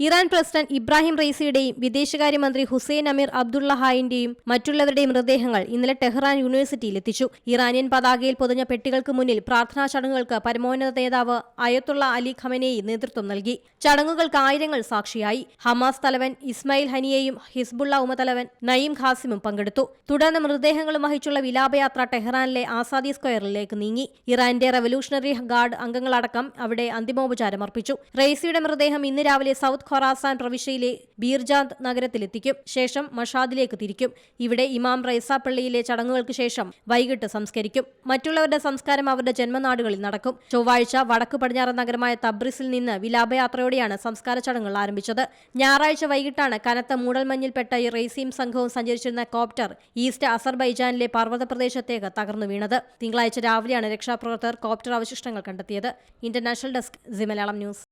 Iran president Ibrahim റൈസിയുടെയും വിദേശകാര്യമന്ത്രി ഹുസൈൻ അമീർ അബ്ദുള്ളഹായിന്റെയും മറ്റുള്ളവരുടെയും മൃതദേഹങ്ങൾ ഇന്നലെ ടെഹ്റാൻ യൂണിവേഴ്സിറ്റിയിൽ എത്തിച്ചു. ഇറാനിയൻ പതാകയിൽ പൊതിഞ്ഞ പെട്ടികൾക്ക് മുന്നിൽ പ്രാർത്ഥനാ ചടങ്ങുകൾക്ക് പരമോന്നത നേതാവ് അയത്തുള്ള അലി ഖമനേയി നേതൃത്വം നൽകി. ചടങ്ങുകൾക്ക് ആയിരങ്ങൾ സാക്ഷിയായി. ഹമാസ് തലവൻ ഇസ്മായിൽ ഹനിയെയും ഹിസ്ബുള്ള ഉപതലവൻ നയീം ഖാസിമും പങ്കെടുത്തു. തുടർന്ന് മൃതദേഹങ്ങളും വഹിച്ചുള്ള വിലാപയാത്ര ടെഹ്റാനിലെ ആസാദി സ്ക്വയറിലേക്ക് നീങ്ങി. ഇറാന്റെ റവല്യൂഷണറി ഗാർഡ് അംഗങ്ങളടക്കം അവിടെ അന്തിമോപചാരം അർപ്പിച്ചു റൈസിയുടെ മൃതദേഹം ഇന്ന് രാവിലെ സൗത്ത് ഖൊറാസാൻ പ്രവിശ്യയിലെ ബീർജാന്ത് നഗരത്തിലെത്തിക്കും. ശേഷം മഷാദിലേക്ക് തിരിക്കും. ഇവിടെ ഇമാം റൈസ പള്ളിയിലെ ചടങ്ങുകൾക്ക് ശേഷം വൈകിട്ട് സംസ്കരിക്കും. മറ്റുള്ളവരുടെ സംസ്കാരം അവരുടെ ജന്മനാടുകളിൽ നടക്കും. ചൊവ്വാഴ്ച വടക്ക് പടിഞ്ഞാറൻ നഗരമായ തബ്രിസിൽ നിന്ന് വിലാപയാത്രയോടെയാണ് സംസ്കാര ചടങ്ങുകൾ ആരംഭിച്ചത്. ഞായറാഴ്ച വൈകിട്ടാണ് കനത്ത മൂടൽമഞ്ഞിൽപ്പെട്ട ഈ റെയ്സീം സംഘവും സഞ്ചരിച്ചിരുന്ന കോപ്റ്റർ ഈസ്റ്റ് അസർബൈജാനിലെ പർവത പ്രദേശത്തേക്ക് തകർന്നു വീണത്. തിങ്കളാഴ്ച രാവിലെയാണ് രക്ഷാപ്രവർത്തകർ കോപ്റ്റർ അവശിഷ്ടങ്ങൾ കണ്ടെത്തിയത്. International desk G Malayalam news.